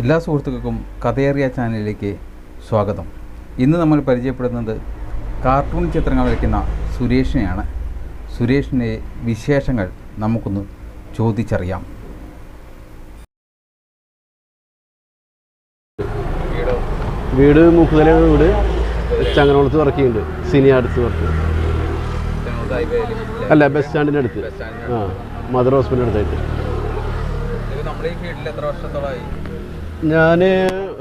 എല്ലാ സുഹൃത്തുക്കൾക്കും കഥയേറിയ ചാനലിലേക്ക് സ്വാഗതം. ഇന്ന് നമ്മൾ പരിചയപ്പെടുന്നത് കാർട്ടൂൺ ചിത്രങ്ങൾ വരയ്ക്കുന്ന സുരേഷിനെയാണ്. സുരേഷിന്റെ വിശേഷങ്ങൾ നമുക്കൊന്ന് ചോദിച്ചറിയാം. വീട് മുക്കുതലയാണ് വീട് ചങ്ങനകുളത്ത് വർക്ക് ചെയ്യുന്നുണ്ട്. സിനി ആർട്സ് വർക്ക് അല്ല ബസ് സ്റ്റാൻഡിന്റെ അടുത്ത്. ആ മദർ ഹോസ്പിറ്റലിന്റെ അടുത്തായിട്ട്. നമ്മുടെ ഈ ഫീൽഡിൽ എത്ര വർഷത്തോളമായി ഞാൻ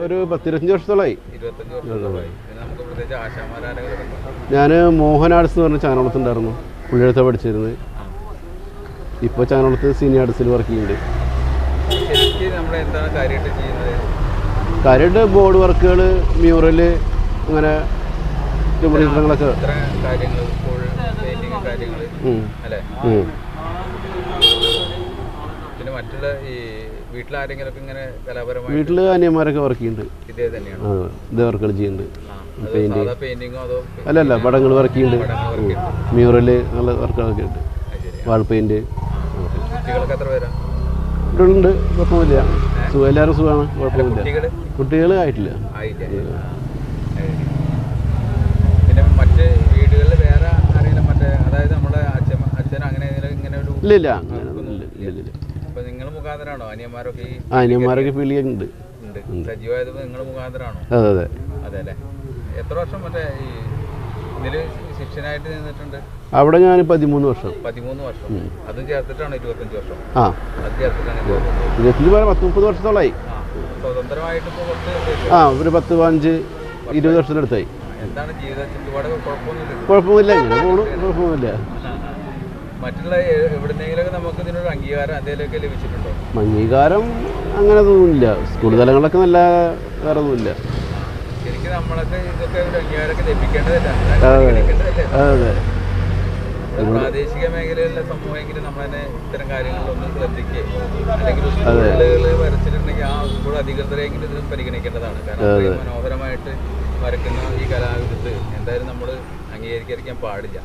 ഒരു പത്തിരുപത്തഞ്ച് വർഷത്തോളമായി ഞാൻ മോഹൻ ആർട്സ് എന്ന് പറഞ്ഞ ചാനോളത്തുണ്ടായിരുന്നു ഉണ്ടായിരുന്നു. പുള്ളിയെടുത്ത പഠിച്ചിരുന്നത്. ഇപ്പോൾ ചാനോളത്ത് സീനിയർ ആർട്സിൽ വർക്ക് ചെയ്യുന്നുണ്ട്. കാര്യമായിട്ട് ബോർഡ് വർക്കുകൾ മ്യൂറൽ അങ്ങനെ ചിത്രങ്ങളൊക്കെ. പിന്നെ മറ്റുള്ള ഈ വീട്ടിൽ അനിയന്മാരൊക്കെ വർക്ക് ചെയ്യുന്നുണ്ട് ഇതേ വർക്കുകൾ ചെയ്യുന്നുണ്ട് അതോ അല്ല അല്ല പടങ്ങൾ വർക്ക് ചെയ്യുന്നുണ്ട് മ്യൂറൽ നല്ല വർക്കുകളൊക്കെ ഉണ്ട്. വാൾ പെയിന്റ് ഉണ്ട് കുഴപ്പമില്ല സുഖം എല്ലാവരും സുഖമാണ്. കുഴപ്പമില്ല കുട്ടികൾ ആയിട്ടില്ല. ഇല്ല ഇല്ല ഇല്ല ഇല്ല അനിയന്മാരൊക്കെ ഫീൽ ചെയ്യുന്നുണ്ട് അനിയന്മാരൊക്കെ ഫീൽഡ് ഉണ്ട്. ഉണ്ട്. നിങ്ങൾ മുഖാന്തരാണോ? അതെ അതെ. എത്ര വർഷം ശിക്ഷനായിട്ട് നിന്നിട്ടുണ്ട്? അവിടെ ഞാൻ പതിമൂന്ന് വർഷം. പതിമൂന്ന് വർഷം. അത് ചേർത്തിട്ടാണ് ഇരുപത്തഞ്ച് വർഷം? ആ. അത് ചേർത്തിട്ടാണ് ഇരുപത്തഞ്ച് പത്ത് മുപ്പത് വർഷത്തോളമായി ആ സ്വതന്ത്രമായിട്ട് ആ ഒരു പത്ത് പതിനഞ്ച് ഇരുപത് വർഷത്തിനടുത്തായി. എന്താണ് ജീവിത ചുറ്റുപാടൊക്കെ കുഴപ്പമൊന്നുമില്ല കുഴപ്പമില്ല ഇങ്ങനെ പോകണം കുഴപ്പമില്ല മറ്റുള്ള എ- എവിടുന്നെങ്കിലൊക്കെ നമുക്ക് ഇതിനൊരു അംഗീകാരം എന്തെങ്കിലുമൊക്കെ ലഭിച്ചിട്ടുണ്ടോ? അംഗീകാരം അങ്ങനെ തോന്നില്ല സ്കൂൾ തലങ്ങളിലൊക്കെ നല്ല വേറെ ഒന്നുമില്ല. ശരിക്കും നമ്മളൊക്കെ ഇതൊക്കെ ഒരു അംഗീകാരമൊക്കെ ലഭിക്കേണ്ടതല്ല. അതെ. ലഭിക്കേണ്ടതല്ലേ. അതെ അതെ. ഒരു പ്രാദേശിക മേഖലയിലുള്ള സമൂഹമെങ്കിലും നമ്മൾ തന്നെ ഇത്തരം കാര്യങ്ങളിലൊന്നും ശ്രദ്ധിക്കുകയും അല്ലെങ്കിൽ സ്കൂളുകൾ വരച്ചിട്ടുണ്ടെങ്കിൽ ആ സ്കൂൾ അധികൃതരെങ്കിലും ഇത് പരിഗണിക്കേണ്ടതാണ്. കാരണം അത്രയും മനോഹരമായിട്ട് വരക്കുന്ന ഈ കലാവിരുത്ത് എന്തായാലും നമ്മൾ അംഗീകരിക്കാൻ പാടില്ല.